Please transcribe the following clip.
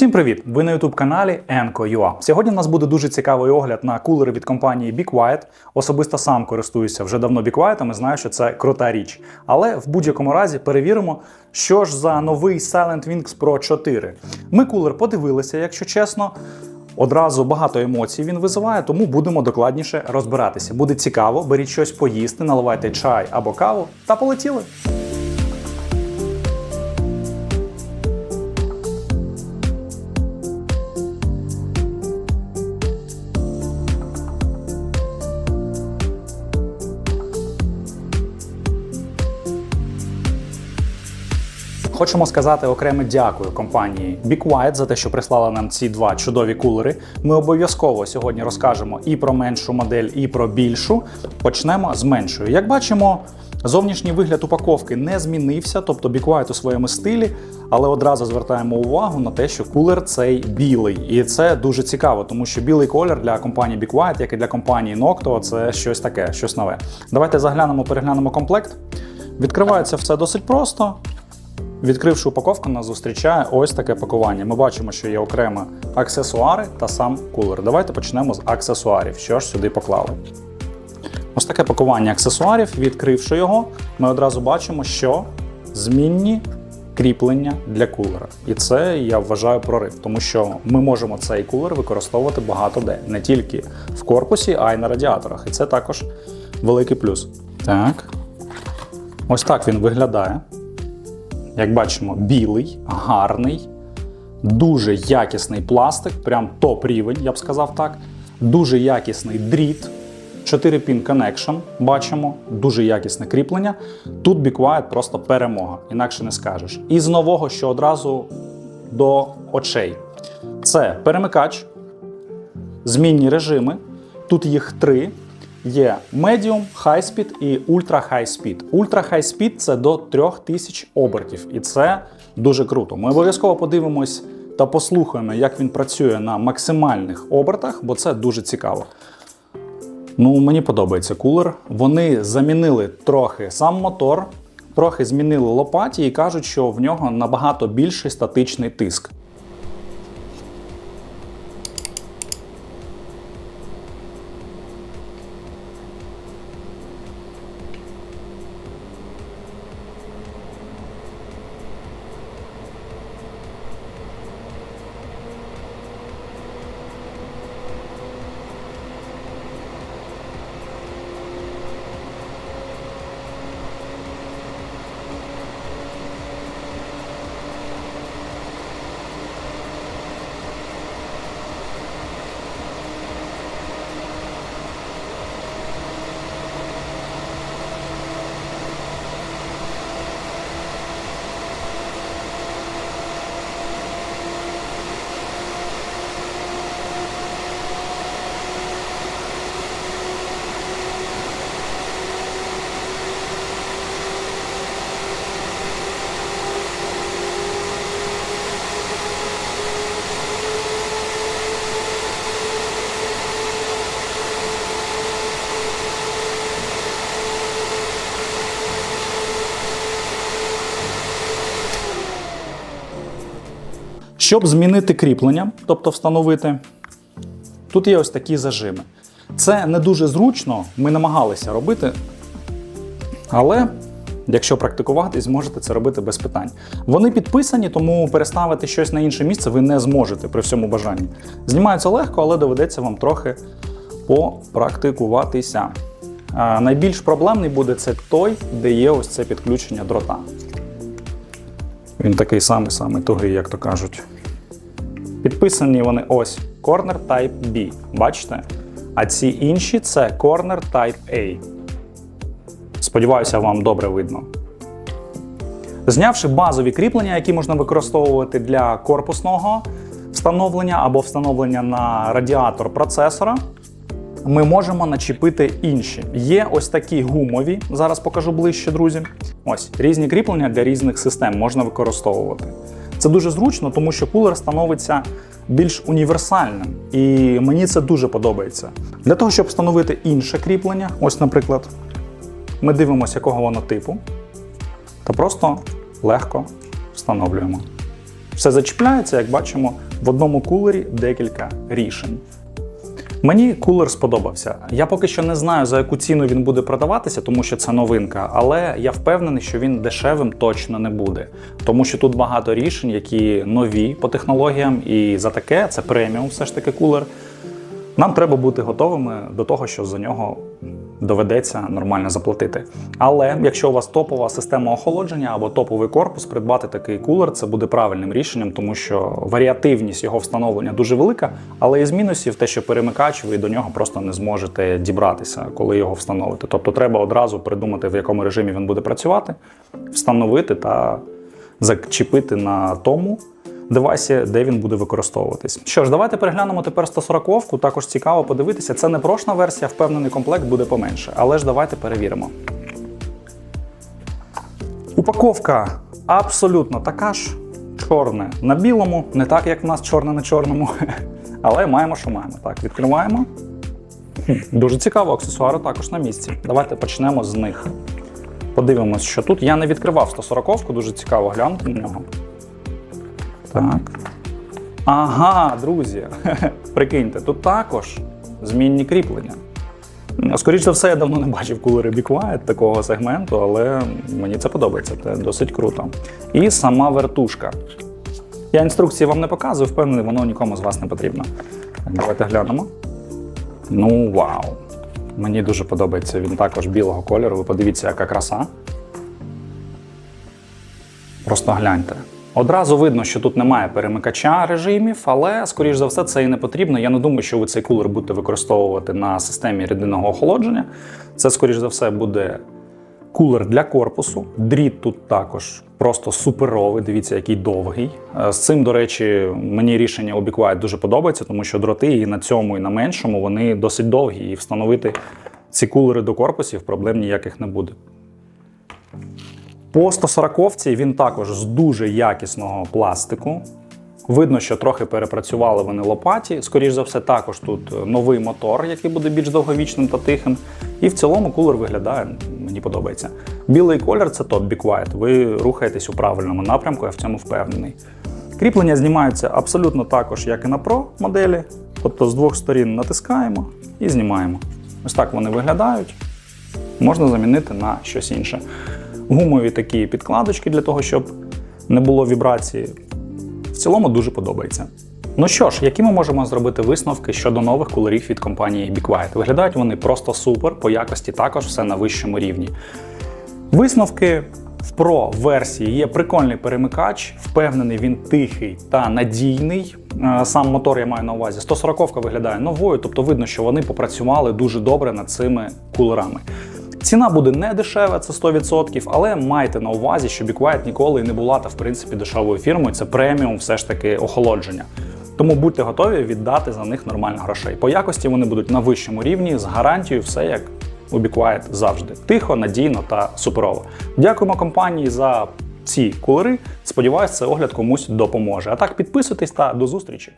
Всім привіт! Ви на youtube каналі Enco.ua. Сьогодні в нас буде дуже цікавий огляд на кулери від компанії Be. Особисто сам користуюся вже давно Be Quiet, і знаю, що це крута річ. Але в будь-якому разі перевіримо, що ж за новий Silent Wings Pro 4. Ми кулер подивилися, якщо чесно. Одразу багато емоцій він визиває, тому будемо докладніше розбиратися. Буде цікаво, беріть щось поїсти, наливайте чай або каву та полетіли. Хочемо сказати окреме дякую компанії Be за те, що прислала нам ці два чудові кулери. Ми обов'язково сьогодні розкажемо і про меншу модель, і про більшу. Почнемо з меншої. Як бачимо, зовнішній вигляд упаковки не змінився, тобто Be у своєму стилі, але одразу звертаємо увагу на те, що кулер цей білий. І це дуже цікаво, тому що білий колір для компанії Be як і для компанії Nocto, це щось таке, щось нове. Давайте заглянемо, переглянемо комплект. Відкривається все досить просто. Відкривши упаковку, нас зустрічає ось таке пакування. Ми бачимо, що є окремо аксесуари та сам кулер. Давайте почнемо з аксесуарів. Що ж сюди поклали? Ось таке пакування аксесуарів. Відкривши його, ми одразу бачимо, що змінні кріплення для кулера. І це я вважаю прорив, тому що ми можемо цей кулер використовувати багато де, не тільки в корпусі, а й на радіаторах. І це також великий плюс. Так. Ось так він виглядає. Як бачимо, білий, гарний, дуже якісний пластик, прям топ рівень, я б сказав так. Дуже якісний дріт. 4-pin connection, бачимо, дуже якісне кріплення. Тут Be Quiet просто перемога, інакше не скажеш. І з нового, що одразу до очей. Це перемикач, змінні режими. Тут їх три. Є Medium, High Speed і Ultra High Speed. Ultra High Speed це до 3000 обертів, і це дуже круто. Ми обов'язково подивимось та послухаємо, як він працює на максимальних обертах, бо це дуже цікаво. Ну, мені подобається кулер. Вони замінили трохи сам мотор, трохи змінили лопаті і кажуть, що в нього набагато більший статичний тиск. Щоб змінити кріплення, тобто встановити, тут є ось такі зажими. Це не дуже зручно, ми намагалися робити, але якщо практикуватись, зможете це робити без питань. Вони підписані, тому переставити щось на інше місце ви не зможете при всьому бажанні. Знімаються легко, але доведеться вам трохи попрактикуватися. А найбільш проблемний буде це той, де є ось це підключення дрота. Він такий самий самий тугий, як то кажуть. Підписані вони ось Corner Type B. Бачите? А ці інші це Corner Type A. Сподіваюся, вам добре видно. Знявши базові кріплення, які можна використовувати для корпусного встановлення або встановлення на радіатор процесора, ми можемо начепити інші. Є ось такі гумові, зараз покажу ближче, друзі. Ось різні кріплення для різних систем можна використовувати. Це дуже зручно, тому що кулер становиться більш універсальним, і мені це дуже подобається. Для того, щоб встановити інше кріплення, ось, наприклад, ми дивимося, якого воно типу, та просто легко встановлюємо. Все зачіпляється, як бачимо, В одному кулері декілька рішень. Мені кулер сподобався. Я поки що не знаю, за яку ціну він буде продаватися, тому що це новинка, але я впевнений, що він дешевим точно не буде. Тому що тут багато рішень, які нові по технологіям, і за таке це преміум, все ж таки кулер. Нам треба бути готовими до того, що за нього доведеться нормально заплатити. Але якщо у вас топова система охолодження або топовий корпус, придбати такий кулер це буде правильним рішенням, тому що варіативність його встановлення дуже велика. Але із мінусів те, що перемикач, ви до нього просто не зможете дібратися, коли його встановите. Тобто треба одразу придумати, в якому режимі він буде працювати, встановити та зачепити на тому девайсі, де він буде використовуватись. Що ж, давайте переглянемо тепер 140-ку. Також цікаво подивитися. Це не прошна версія, впевнений комплект буде поменше. Але ж давайте перевіримо. Упаковка абсолютно така ж. Чорне на білому, не так, як в нас чорне на чорному. Але маємо, що маємо. Так, відкриваємо. Дуже цікаво, аксесуари також на місці. Давайте почнемо з них. Подивимось, що тут. Я не відкривав 140-ку, дуже цікаво глянути на нього. Так. Ага, друзі. Прикиньте, тут також змінні кріплення. Скоріше за все, я давно не бачив кулери Quiet такого сегменту, але мені це подобається, це досить круто. І сама вертушка. Я інструкції вам не показую, впевнений, воно нікому з вас не потрібно. Давайте глянемо. Ну, вау! Мені дуже подобається він також білого кольору. Ви подивіться, яка краса. Просто гляньте. Одразу видно, що тут немає перемикача режимів, але, скоріш за все, це і не потрібно. Я не думаю, що ви цей кулер будете використовувати на системі рідинного охолодження. Це, скоріш за все, буде кулер для корпусу. Дріт тут також просто суперовий. Дивіться, який довгий. Е, З цим, до речі, мені рішення у дуже подобається, тому що дроти і на цьому, і на меншому вони досить довгі. І встановити ці кулери до корпусів проблем ніяких не буде. По 140-ці він також з дуже якісного пластику. Видно, що трохи перепрацювали вони лопаті. Скоріше за все, також тут новий мотор, який буде більш довговічним та тихим. І в цілому кулер виглядає, мені подобається. Білий колір це топ Be Quiet. Ви рухаєтесь у правильному напрямку, я в цьому впевнений. Кріплення знімаються абсолютно також, як і на Pro моделі. Тобто з двох сторін натискаємо і знімаємо. Ось так вони виглядають. Можна замінити на щось інше гумові такі підкладочки для того, щоб не було вібрації. В цілому дуже подобається. Ну що ж, які ми можемо зробити висновки щодо нових кулерів від компанії Be Quiet? Виглядають вони просто супер, по якості також все на вищому рівні. Висновки в Pro версії є прикольний перемикач, впевнений, він тихий та надійний. Е, Сам мотор я маю на увазі. 140 виглядає новою, тобто видно, що вони попрацювали дуже добре над цими кулерами. Ціна буде не дешева, це 100%, але майте на увазі, що Be Quiet ніколи не була та в принципі дешевою фірмою. Це преміум, все ж таки охолодження. Тому будьте готові віддати за них нормально грошей. По якості вони будуть на вищому рівні з гарантією, все як у Be Quiet завжди. Тихо, надійно та суперово. Дякуємо компанії за ці кулери. Сподіваюсь, цей огляд комусь допоможе. А так підписуйтесь та до зустрічі.